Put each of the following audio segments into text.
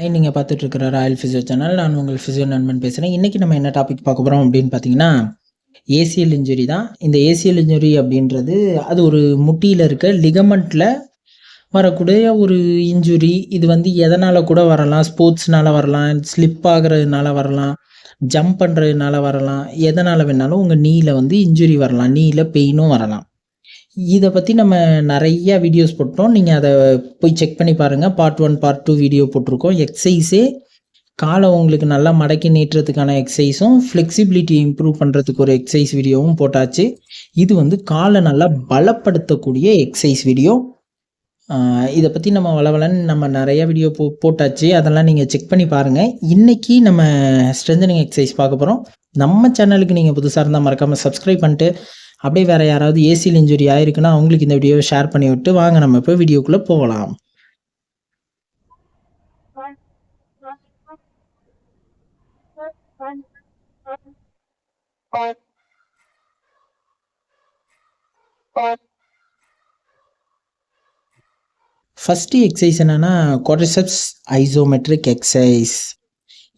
நீங்கள் பார்த்துட்டு இருக்கிற ராயல் ஃபிசியோ சேனல் நான் உங்கள் ஃபிசியோ நண்பன் பேசுகிறேன் இன்றைக்கி நம்ம என்ன டாபிக் பார்க்க போகிறோம் அப்படின்னு பார்த்தீங்கன்னா ஏசிஎல் இன்ஜுரி தான். இந்த ஏசிஎல் இன்ஜுரி அப்படின்றது அது ஒரு முட்டியில் இருக்க லிகமெண்ட்டில் வரக்கூடிய ஒரு இன்ஜுரி இது வந்து எதனால் கூட வரலாம்? ஸ்போர்ட்ஸ்னால வரலாம். ஸ்லிப் ஆகிறதுனால வரலாம். ஜம்ப் பண்ணுறதுனால வரலாம். எதனால் வேணாலும் உங்கள் நீயில் வந்து இன்ஜுரி வரலாம். நீயில் பெயினும் வரலாம். இதை பற்றி நம்ம நிறைய வீடியோஸ் போட்டோம். நீங்கள் அதை போய் செக் பண்ணி பாருங்கள் part one part two video போட்டிருக்கோம். எக்ஸசைஸே காலை உங்களுக்கு நல்லா மடக்கி நீட்டுறதுக்கான எக்ஸசைஸும் ஃப்ளெக்சிபிலிட்டி இம்ப்ரூவ் பண்ணுறதுக்கு ஒரு எக்ஸசைஸ் வீடியோவும் போட்டாச்சு. இது வந்து காலை நல்லா பலப்படுத்தக்கூடிய எக்ஸசைஸ் வீடியோ இதை பற்றி நம்ம வளவலன்னு நம்ம நிறைய வீடியோ போ போட்டாச்சு. அதெல்லாம் நீங்கள் செக் பண்ணி பாருங்கள் இன்றைக்கி நம்ம ஸ்ட்ரென்தனிங் எக்ஸசைஸ் பார்க்க போகிறோம் நம்ம சேனலுக்கு நீங்கள் புதுசாக இருந்தால் மறக்காமல் சப்ஸ்கிரைப் பண்ணிட்டு அப்படியே வேறு யாராவது ஏசியில் இன்ஜுரி ஆயிருக்குன்னா அவங்களுக்கு இந்த வீடியோவை ஷேர் பண்ணி விட்டு வாங்க நம்ம இப்போ வீடியோக்குள்ளே போகலாம். ஃபஸ்ட்டு எக்ஸசைஸ் என்னென்னா குவாட்ரிசெப்ஸ் ஐசோமெட்ரிக் எக்ஸசைஸ்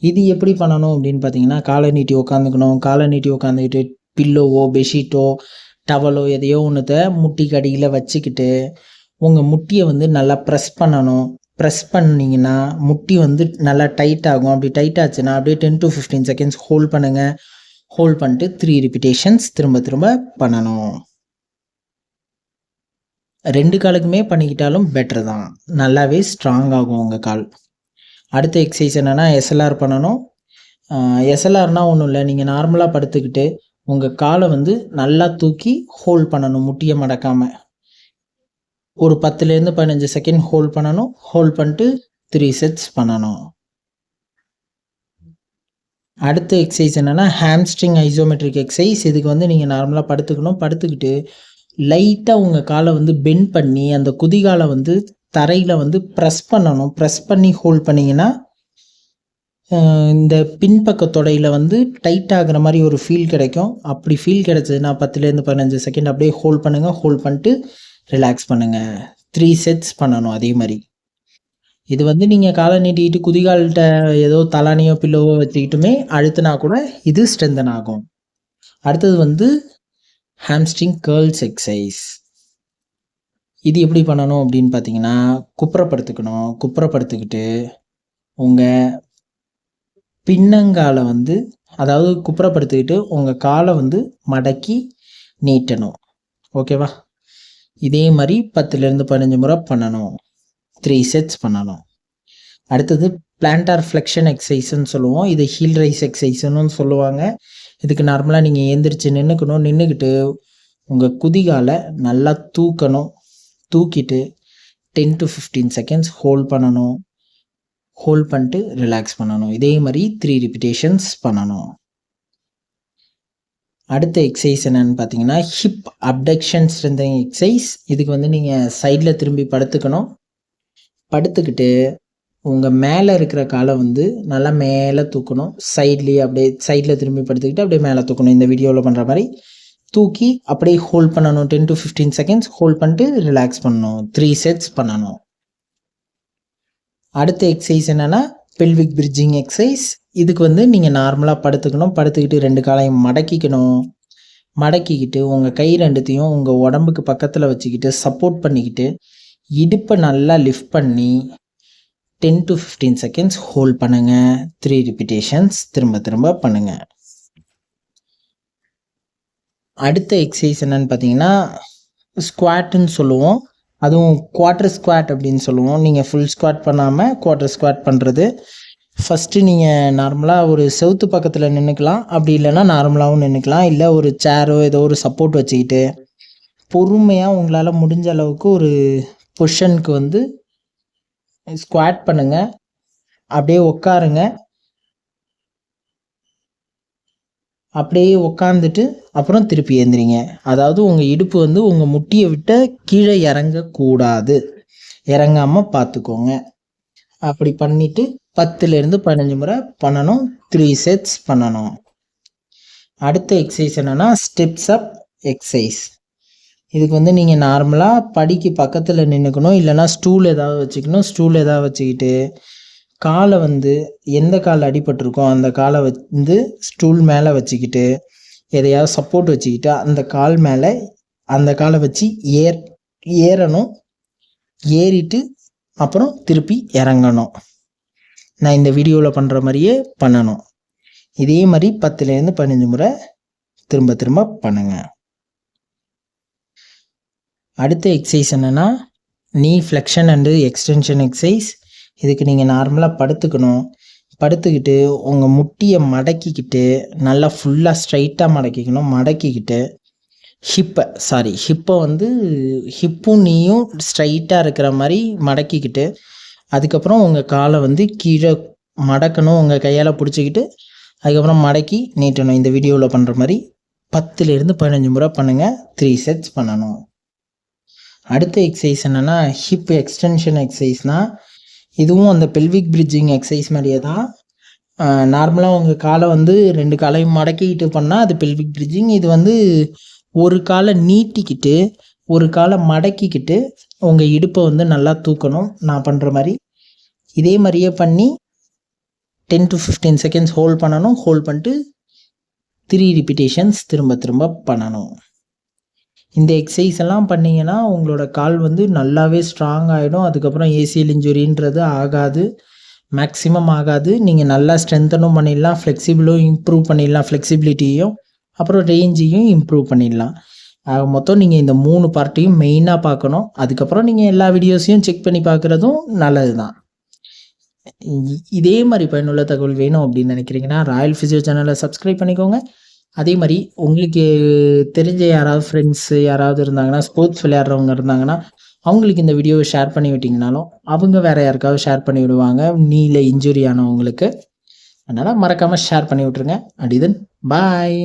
இது எப்படி பண்ணணும் அப்படின்னு பார்த்தீங்கன்னா காலை நீட்டி உட்காந்துக்கணும் காலை நீட்டி உட்காந்துக்கிட்டு பில்லோவோ பெட்ஷீட்டோ டவலோ எதையோ ஒன்றுத்த முட்டி கடியில் வச்சுக்கிட்டு உங்கள் முட்டியை வந்து நல்லா ப்ரெஸ் பண்ணணும். ப்ரெஸ் பண்ணிங்கன்னா முட்டி வந்து நல்லா டைட் ஆகும். அப்படி டைட் ஆச்சுன்னா அப்படியே ten to fifteen seconds hold பண்ணுங்கள் ஹோல்ட் பண்ணிட்டு த்ரீ ரிப்பிட்டேஷன்ஸ் திரும்ப திரும்ப பண்ணணும். ரெண்டு காலுக்குமே பண்ணிக்கிட்டாலும் பெட்டர் தான். நல்லாவே ஸ்ட்ராங் ஆகும் உங்கள் கால். அடுத்த எக்ஸசைஸ் என்னென்னா எஸ்எல்ஆர் பண்ணணும். எஸ்எல்ஆர்னால் ஒன்றும் இல்லை. நீங்கள் நார்மலாக படுத்துக்கிட்டு உங்கள் காலை வந்து நல்லா தூக்கி ஹோல்ட் பண்ணணும் முட்டியை மடக்காமல் ஒரு பத்துலேருந்து பதினஞ்சு செகண்ட் ஹோல்ட் பண்ணணும் ஹோல்ட் பண்ணிட்டு த்ரீ செட்ஸ் பண்ணணும். அடுத்த எக்ஸசைஸ் என்னென்னா ஹேம்ஸ்ட்ரிங் ஐசோமெட்ரிக் எக்ஸசைஸ் இதுக்கு வந்து நீங்கள் நார்மலாக படுத்துக்கணும். படுத்துக்கிட்டு லைட்டாக உங்கள் காலை வந்து பெண்ட் பண்ணி அந்த குதிகாலை வந்து தரையில் வந்து ப்ரெஸ் பண்ணணும். ப்ரெஸ் பண்ணி ஹோல்ட் பண்ணிங்கன்னா இந்த பின்பக்க தொடையில் வந்து டைட் ஆகிற மாதிரி ஒரு ஃபீல் கிடைக்கும். அப்படி ஃபீல் கிடைச்சதுன்னா பத்துலேருந்து பதினஞ்சு செகண்ட் அப்படியே ஹோல்ட் பண்ணுங்கள் ஹோல்ட் பண்ணிட்டு ரிலாக்ஸ் பண்ணுங்கள் த்ரீ செட்ஸ் பண்ணணும் அதே மாதிரி. இது வந்து நீங்கள் காலை நீட்டிக்கிட்டு குதிகால்கிட்ட ஏதோ தலானியோ பில்லோவோ வச்சுக்கிட்டுமே அழுத்தினா கூட இது ஸ்ட்ரென்தன் ஆகும். அடுத்தது வந்து ஹாம்ஸ்ட்ரிங் கேர்ள்ஸ் எக்ஸசைஸ் இது எப்படி பண்ணணும் அப்படின்னு பார்த்தீங்கன்னா குப்புறப்படுத்துக்கணும். குப்புறப்படுத்திக்கிட்டு உங்கள் பின்னங்காலை வந்து அதாவது குப்புறப்படுத்திக்கிட்டு உங்கள் காலை வந்து மடக்கி நீட்டணும். ஓகேவா? இதே மாதிரி பத்துலேருந்து பதினஞ்சு முறை பண்ணணும். த்ரீ செட்ஸ் பண்ணணும். அடுத்தது பிளான்டார் ஃப்ளெக்ஷன் எக்ஸசைஸ்ன்னு சொல்லுவோம். இது ஹீல் ரைஸ் எக்ஸசைஸ்னு சொல்லுவாங்க. இதுக்கு நார்மலாக நீங்கள் எழுந்திரிச்சு நின்றுக்கணும் நின்றுக்கிட்டு உங்கள் குதிகாலை நல்லா தூக்கணும். தூக்கிட்டு ten to fifteen seconds hold பண்ணணும். ஹோல்ட் பண்ணிட்டு ரிலாக்ஸ் பண்ணணும். இதே மாதிரி த்ரீ ரிப்பிட்டேஷன்ஸ் பண்ணணும். அடுத்த எக்ஸசைஸ் என்னென்னு பார்த்தீங்கன்னா ஹிப் அப்டக்ஷன் ஸ்ட்ரென்தனிங் எக்ஸசைஸ் இதுக்கு வந்து நீங்கள் சைடில் திரும்பி படுத்துக்கணும். படுத்துக்கிட்டு உங்கள் மேலே இருக்கிற காலை வந்து நல்லா மேலே தூக்கணும். சைட்லேயே அப்படியே சைடில் திரும்பி படுத்துக்கிட்டு அப்படியே மேலே தூக்கணும். இந்த வீடியோவில் பண்ணுற மாதிரி தூக்கி அப்படியே ஹோல்ட் பண்ணணும். Ten to fifteen seconds hold பண்ணிட்டு ரிலாக்ஸ் பண்ணணும். த்ரீ செட்ஸ் பண்ணணும். அடுத்த எக்ஸசைஸ் என்னென்னா பெல்விக் பிரிட்ஜிங் எக்ஸசைஸ் இதுக்கு வந்து நீங்கள் நார்மலாக படுத்துக்கணும். படுத்துக்கிட்டு ரெண்டு காலையும் மடக்கிக்கணும். மடக்கிக்கிட்டு உங்கள் கை ரெண்டுத்தையும் உங்கள் உடம்புக்கு பக்கத்தில் வச்சுக்கிட்டு சப்போர்ட் பண்ணிக்கிட்டு இடுப்பை நல்லா லிஃப்ட் பண்ணி ten to fifteen seconds hold பண்ணுங்கள் த்ரீ ரிப்பிட்டேஷன்ஸ் திரும்ப திரும்ப பண்ணுங்கள் அடுத்த எக்ஸசைஸ் என்னென்னு பார்த்தீங்கன்னா ஸ்குவாட்டுன்னு சொல்லுவோம். அதுவும் குவாட்ரு ஸ்குவாட் அப்படின்னு சொல்லுவோம். நீங்கள் ஃபுல் ஸ்குவாட் பண்ணாமல் குவாட்ரு ஸ்குவாட் பண்ணுறது ஃபஸ்ட்டு நீங்கள் நார்மலாக ஒரு செவுத்து பக்கத்தில் நின்றுக்கலாம் அப்படி இல்லைன்னா நார்மலாகவும் நின்றுக்கலாம் இல்லை ஒரு சேரோ ஏதோ ஒரு சப்போர்ட் வச்சுக்கிட்டு பொறுமையாக உங்களால் முடிஞ்ச அளவுக்கு ஒரு பொஷனுக்கு வந்து ஸ்குவாட் பண்ணுங்கள் அப்படியே உட்காருங்க. அப்படியே உக்காந்துட்டு அப்புறம் திருப்பி ஏந்திரிங்க. அதாவது உங்கள் இடுப்பு வந்து உங்கள் முட்டியை விட்ட கீழே இறங்கக்கூடாது. இறங்காமல் பார்த்துக்கோங்க அப்படி பண்ணிவிட்டு பத்துலேருந்து பதினஞ்சு முறை பண்ணணும். த்ரீ செட்ஸ் பண்ணணும். அடுத்த எக்ஸசைஸ் என்னென்னா ஸ்டெப்ஸ் அப் எக்ஸசைஸ் இதுக்கு வந்து நீங்கள் நார்மலாக படிக்கு பக்கத்தில் நின்றுக்கணும் இல்லைனா ஸ்டூல் ஏதாவது வச்சுக்கணும். ஸ்டூல் ஏதாவது வச்சுக்கிட்டு காலை வந்து எந்த கால் அடிபட்டிருக்கோ அந்த காலை வந்து ஸ்டூல் மேலே வச்சுக்கிட்டு எதையாவது சப்போர்ட் வச்சுக்கிட்டு அந்த கால் மேலே அந்த காலை வச்சு ஏர் ஏறணும். ஏறிட்டு அப்புறம் திருப்பி இறங்கணும். நான் இந்த வீடியோவில் பண்ணுற மாதிரியே பண்ணணும். இதே மாதிரி பத்துலேருந்து பதினஞ்சு முறை திரும்ப திரும்ப பண்ணுங்கள் அடுத்த எக்ஸசைஸ் என்னென்னா நீ ஃப்ளெக்ஷன் அண்டு எக்ஸ்டென்ஷன் எக்ஸசைஸ் இதுக்கு நீங்கள் நார்மலாக படுத்துக்கணும். படுத்துக்கிட்டு உங்கள் முட்டியை மடக்கிக்கிட்டு நல்லா ஃபுல்லாக ஸ்ட்ரைட்டாக மடக்கிக்கணும். மடக்கிக்கிட்டு ஹிப்பை சாரி ஹிப்பை வந்து ஹிப்பும் நீயும் ஸ்ட்ரைட்டாக இருக்கிற மாதிரி மடக்கிக்கிட்டு அதுக்கப்புறம் உங்கள் காலை வந்து கீழே மடக்கணும். உங்கள் கையால் பிடிச்சிக்கிட்டு அதுக்கப்புறம் மடக்கி நீட்டணும். இந்த வீடியோவில் பண்ணுற மாதிரி பத்துலேருந்து பதினஞ்சு முறை பண்ணுங்கள் த்ரீ செட்ஸ் பண்ணணும். அடுத்த எக்ஸசைஸ் என்னென்னா ஹிப் எக்ஸ்டென்ஷன் எக்ஸசைஸ்னால் இதுவும் அந்த பெல்விக் பிரிட்ஜிங் எக்ஸசைஸ் மாதிரியே தான். நார்மலாக உங்கள் காலை வந்து ரெண்டு காலையும் மடக்கிக்கிட்டு பண்ணால் அது பெல்விக் பிரிட்ஜிங் இது வந்து ஒரு காலை நீட்டிக்கிட்டு ஒரு காலை மடக்கிக்கிட்டு உங்கள் இடுப்பை வந்து நல்லா தூக்கணும். நான் பண்ணுற மாதிரி. இதே மாதிரியே பண்ணி ten to fifteen seconds hold பண்ணணும். ஹோல்ட் பண்ணிட்டு த்ரீ ரிப்பீட்டேஷன்ஸ் திரும்ப திரும்ப பண்ணணும். இந்த எக்ஸசைஸ் எல்லாம் பண்ணிங்கன்னா உங்களோட கால் வந்து நல்லாவே ஸ்ட்ராங் ஆகிடும் அதுக்கப்புறம் ஏசியல் இன்ஜுரின்றது ஆகாது. மேக்ஸிமம் ஆகாது. நீங்கள் நல்லா ஸ்ட்ரென்த்தனும் பண்ணிடலாம். ஃப்ளெக்சிபிளும் இம்ப்ரூவ் பண்ணிடலாம். ஃப்ளெக்சிபிலிட்டியும் அப்புறம் ரேஞ்சையும் இம்ப்ரூவ் பண்ணிடலாம். ஆக மொத்தம் நீங்கள் இந்த மூணு பார்ட்டையும் மெயினாக பார்க்கணும். அதுக்கப்புறம் நீங்கள் எல்லா வீடியோஸையும் செக் பண்ணி பார்க்குறதும் நல்லது தான் இதே மாதிரி பயனுள்ள தகவல் வேணும் அப்படின்னு நினைக்கிறீங்கன்னா ராயல் ஃபிசியோ சேனலை சப்ஸ்கிரைப் பண்ணிக்கோங்க. அதே மாதிரி உங்களுக்கு தெரிஞ்ச யாராவது ஃப்ரெண்ட்ஸு யாராவது இருந்தாங்கன்னா ஸ்போர்ட்ஸ் விளையாடுறவங்க இருந்தாங்கன்னா அவங்களுக்கு இந்த வீடியோவை ஷேர் பண்ணி விட்டிங்கனாலும் அவங்க வேறு யாருக்காவது ஷேர் பண்ணி விடுவாங்க. நீல இன்ஜுரி ஆனவங்களுக்கு. அதனால் மறக்காமல் ஷேர் பண்ணி விட்ருங்க அண்ட் இதன் பாய்